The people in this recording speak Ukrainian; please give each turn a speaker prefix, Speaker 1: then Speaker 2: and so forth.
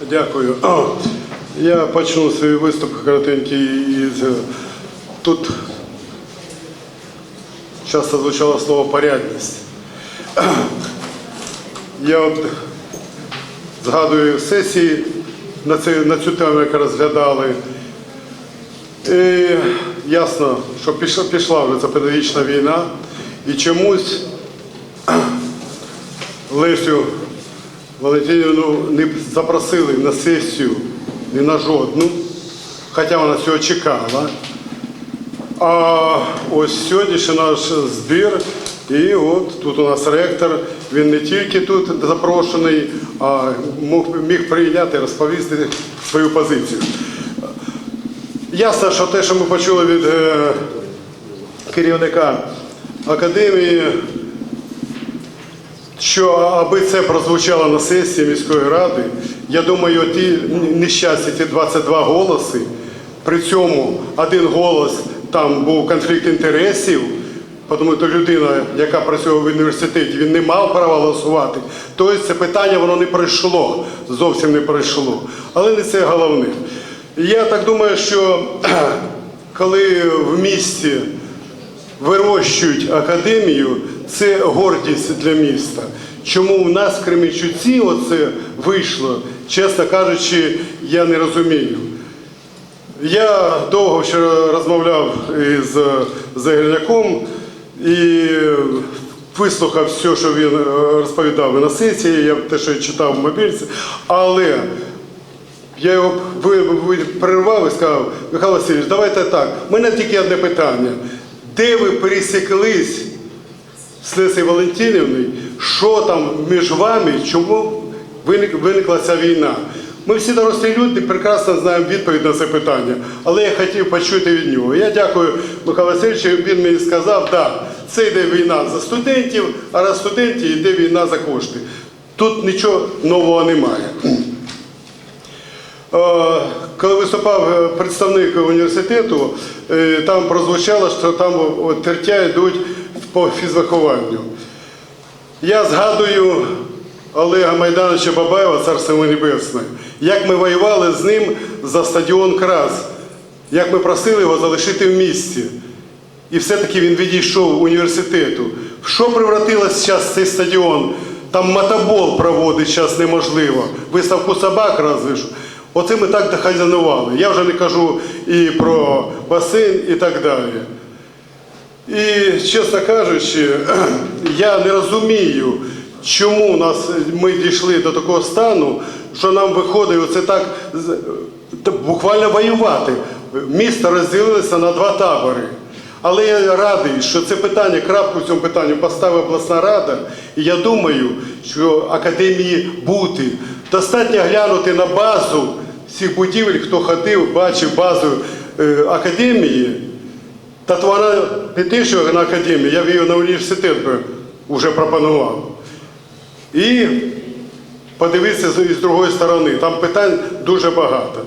Speaker 1: Дякую. Я почну свій виступ коротенький із е, тут часто звучало слово порядність. Я от згадую сесії на, це, на цю тему, яку розглядали. І ясно, що пішла, пішла вже ця педагогічна війна, і чомусь Лесю Валентинівну не запросили на сесію ні на жодну, хоча вона цього чекала. А ось сьогоднішній наш збір, і от тут у нас ректор, він не тільки тут запрошений, а міг прийняти розповісти свою позицію. Ясно, що те, що ми почули від е, керівника академії, що аби це прозвучало на сесії міської ради, я думаю, ті нещасті, ті 22 голоси, при цьому один голос там був конфлікт інтересів, тому що людина, яка працює в університеті, він не мав права голосувати. Тобто це питання воно не пройшло, зовсім не пройшло. Але не це головне. Я так думаю, що коли в місті вирощують академію, це гордість для міста. Чому у нас в Кременчуці оце вийшло, чесно кажучи, я не розумію. Я довго ще розмовляв із Загальняком і вислухав все, що він е, розповідав на сесії, я те, що я читав в мобільці, але я його перервав і сказав, Михайло Васильович, давайте так. У мене тільки одне питання. Де ви пересіклись з Лесею Валентинівною, що там між вами, чому виникла ця війна? Ми всі дорослі люди прекрасно знаємо відповідь на це питання, але я хотів почути від нього. Я дякую Михайлу Васильовичу, він мені сказав, так, це йде війна за студентів, а раз студентів йде війна за кошти. Тут нічого нового немає. Е, Коли виступав е, представник університету, е, там прозвучало, що там тертя йдуть по фізвихованню. Я згадую Олега Майдановича Бабаєва, царство небесне, як ми воювали з ним за стадіон Крас, як ми просили його залишити в місті. І все-таки він відійшов університету. Що превратилось зараз цей стадіон? Там мотобол проводить зараз неможливо. Виставку собак разве що. Оце ми так дохазянували. Я вже не кажу і про басейн, і так далі. І, чесно кажучи, я не розумію, чому нас, ми дійшли до такого стану, що нам виходить оце так буквально воювати. Місто розділилося на два табори. Але я радий, що це питання, крапку в цьому питанні поставила обласна рада. І я думаю, що академії бути. Достатньо глянути на базу всіх будівель, хто ходив, бачив базу е, академії. Та вона не на академії, я б її на університет вже пропонував. І подивитися з з другої сторони, там питань дуже багато.